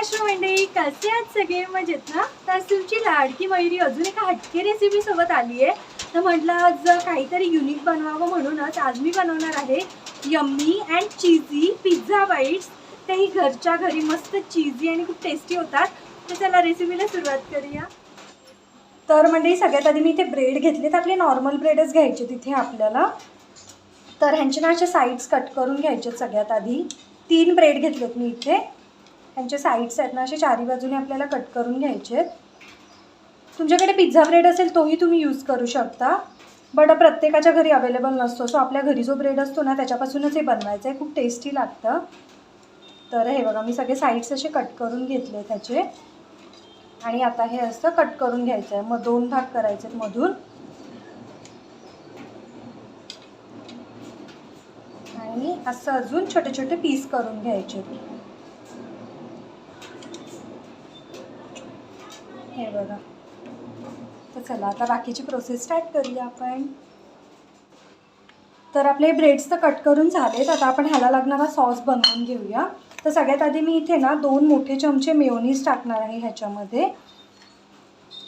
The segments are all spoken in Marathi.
महाराष्ट्र मंडळी कसे आहेत सगळे? मजेत ना? तर तुमची लाडकी मयुरी अजून एका हटके रेसिपी सोबत आली आहे. तर म्हटलं आज काहीतरी युनिक बनवावं म्हणूनच आज मी बनवणार आहे yummy and cheesy pizza bites तेही घरच्या घरी मस्त चीजी आणि खूप टेस्टी होतात. तर चला रेसिपीला सुरुवात करूया. तर म्हणजे सगळ्यात आधी मी इथे ब्रेड घेतले तर आपले नॉर्मल ब्रेडच घ्यायचे तिथे आपल्याला. तर ह्यांचे ना अशा साईड्स कट करून घ्यायचे सगळ्यात आधी. तीन ब्रेड घेतलेत मी इथे. त्यांचे साईड्स आहेत ना असे चारी बाजूने आपल्याला कट करून घ्यायचे आहेत. तुमच्याकडे पिझ्झा ब्रेड असेल तोही तुम्ही यूज करू शकता. बट प्रत्येकाच्या घरी अवेलेबल नसतो. सो आपल्या घरी जो ब्रेड असतो ना त्याच्यापासूनच हे बनवायचं आहे. खूप टेस्टी लागतं. तर हे बघा मी सगळे साईड्स असे कट करून घेतले त्याचे. आणि आता हे असं कट करून घ्यायचं आहे. मग दोन भाग करायचे आहेत मधून. आणि असं अजून छोटे छोटे पीस करून घ्यायचे हे बघा. तर चला आता बाकीची प्रोसेस स्टार्ट करूया आपण. तर आपले ब्रेड्स तर कट करून झालेत. आता आपण ह्याला लागणारा सॉस बनवून घेऊया. तर सगळ्यात आधी मी इथे ना दोन मोठे चमचे मेयोनीज टाकणार आहे ह्याच्यामध्ये.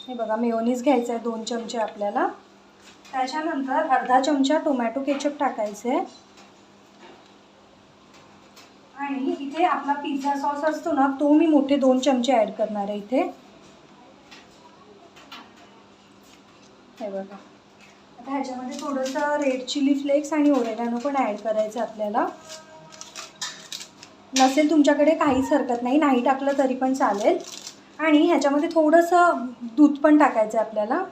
हे बघा मेयोनीज घ्यायचं आहे दोन चमचे आपल्याला. त्याच्यानंतर अर्धा चमचा टोमॅटो केचप टाकायचं. आहे आणि इथे आपला पिझ्झा सॉस असतो ना तो मी मोठे दोन चमचे ॲड करणार आहे इथे. हे बघा. आता ह्याच्यामध्ये थोडंसं रेड चिली फ्लेक्स आणि ओरेगानो पण ॲड करायचं आपल्याला. नसेल तुमच्याकडे काहीच हरकत नाही नाही टाकलं तरी पण चालेल. आणि ह्याच्यामध्ये थोडंसं दूध पण टाकायचं आहे आपल्याला.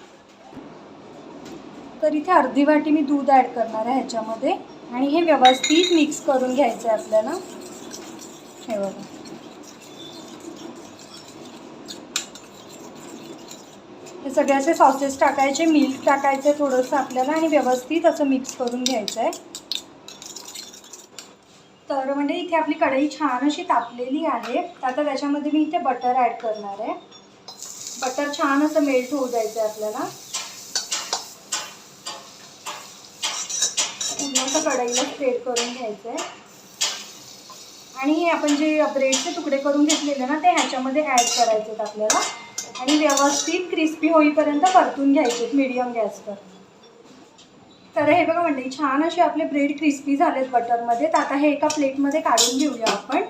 तर इथे अर्धी वाटी मी दूध ॲड करणार आहे ह्याच्यामध्ये. आणि हे व्यवस्थित मिक्स करून घ्यायचं आहे आपल्याला. हे बघा. हे सगळे असे सॉसेस टाकायचे मिल्क टाकायचे थोडंसं आपल्याला आणि व्यवस्थित असं मिक्स करून घ्यायचं आहे तर म्हणजे इथे आपली कढई छान अशी तापलेली आहे. आता त्याच्यामध्ये मी इथे बटर ॲड करणार आहे. बटर छान असं मेल्ट होऊ द्यायचं आहे आपल्याला. पूर्ण असं कढईला स्प्रेड करून घ्यायचं आहे आणि हे आपण जे ब्रेडचे तुकडे करून घेतलेले ना ते ह्याच्यामध्ये ॲड करायचे आहेत आपल्याला. आणि व्यवस्थित क्रिस्पी होईपर्यंत परतून घ्यायचे मीडियम गॅसवर तर हे बघा म्हणजे छान असे आपले ब्रेड क्रिस्पी झालेत बटरमध्ये. तर आता हे एका प्लेटमध्ये काढून घेऊया आपण.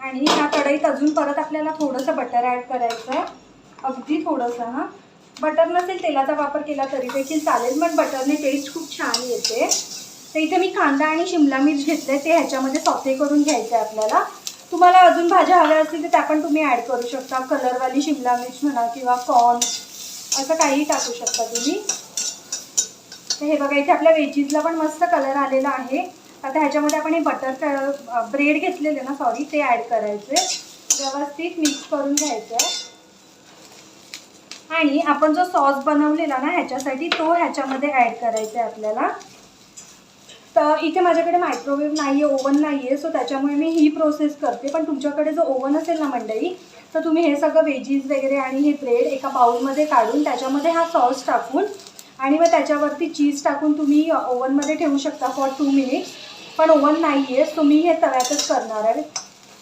आणि ह्या कढईत अजून परत आपल्याला थोडंसं बटर ॲड करायचं आहे. अगदी थोडंसं हां. बटर नसेल तेलाचा वापर केला तरी देखील चालेल पण बटरने टेस्ट खूप छान येते. तर इथे मी कांदा आणि शिमला मिर्च घेतले ते ह्याच्यामध्ये सॉते करून घ्यायचं आहे आपल्याला. तुम्हाला अजून भाज्या हव्या असतील तर त्या पण तुम्ही ॲड करू शकता. कलरवाली शिमला मिर्च म्हणा किंवा कॉर्न असं काही टाकू शकता तुम्ही. तर हे बघा इथे आपल्या वेजीजला पण मस्त कलर आलेला आहे. आता ह्याच्यामध्ये आपण हे बटर ब्रेड घेतलेले ना सॉरी ते ॲड करायचे व्यवस्थित मिक्स करून घ्यायचं आहे आणि आपण जो सॉस बनवलेला ना ह्याच्यासाठी तो ह्याच्यामध्ये ॲड करायचा आहे आपल्याला. तर इथे माझ्याकडे मायक्रोवेव्ह नाही आहे ओव्हन नाही आहे सो त्याच्यामुळे मी ही प्रोसेस करते. पण तुमच्याकडे जर ओव्हन असेल ना मंडळी तर तुम्ही हे सगळं वेजीज वगैरे आणि हे ब्रेड एका बाउलमध्ये काढून त्याच्यामध्ये हा सॉस टाकून आणि मग त्याच्यावरती चीज टाकून तुम्ही ओव्हनमध्ये ठेवू शकता फॉर टू मिनिट्स पण ओव्हन नाही आहे सो मी हे तव्यातच करणार आहे.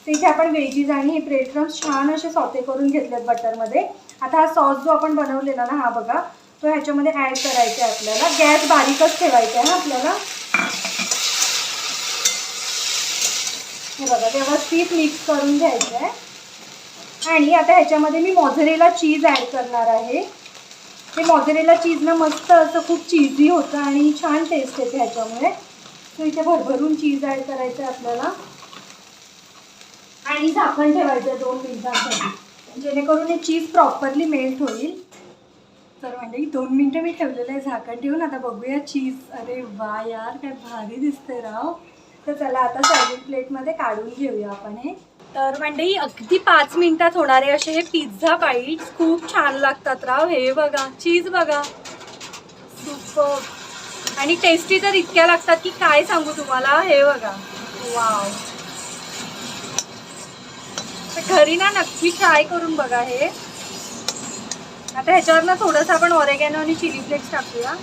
तर इथे आपण वेजीज आणि हे ब्रेड क्रम्स छान असे सॉते करून घेतलेत बटरमध्ये आता हा सॉस जो आपण बनवलेला ना हा बघा तो ह्याच्यामध्ये ॲड करायचा आहे आपल्याला. गॅस बारीकच ठेवायचा आहे ना आपल्याला. हे बघा व्यवस्थित मिक्स करून घ्यायचं आहे आणि आता ह्याच्यामध्ये मी मॉझरेला चीज ॲड करणार आहे. हे मॉझरेला चीज ना मस्त असं खूप चीजी होतं आणि छान टेस्ट येते ह्याच्यामुळे. तो इथे भरभरून चीज ॲड करायचं आहे आपल्याला. आणि झाकण ठेवायचं आहे दोन मिनिटांसाठी. जेणेकरून हे चीज प्रॉपरली मेल्ट होईल. तर म्हणजे दोन मिनटं मी ठेवलेलं आहे झाकण ठेवून. आता बघूया चीज अरे वा यार काय भारी दिसते राव. तर चला आता सर्विंग प्लेटमध्ये काढून घेऊया आपण हे. तर म्हणजे अगदी पाच मिनिटात होणारे असे हे पिझ्झा बाईट्स खूप छान लागतात राव. हे बघा चीज बघा. सुपर आणि टेस्टी तर इतक्या लागतात की काय सांगू तुम्हाला? हे बघा. वाव तर घरी ना नक्की ट्राय करून बघा हे. आता ह्याच्यावर ना थोडंसं आपण ऑरेगॅनो आणि चिली फ्लेक्स टाकूया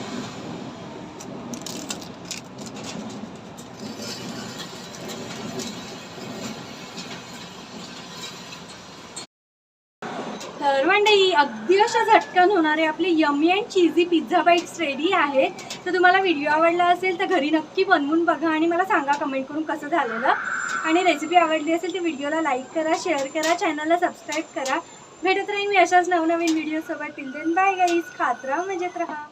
तर मंडई अगदी अशा झटकन होणारे आपले yummy and cheesy pizza bites ready आहेत. तर तुम्हाला व्हिडिओ आवडला असेल तर घरी नक्की बनवून बघा आणि मला सांगा कमेंट करून कसं झालेलं. आणि रेसिपी आवडली असेल तर व्हिडिओला लाईक करा शेअर करा चॅनलला सबस्क्राईब करा. भेटत राहीन मी अशाच नवनवीन व्हिडिओसोबत टिल देन बाय गाईज खात राहा मजेत राहा.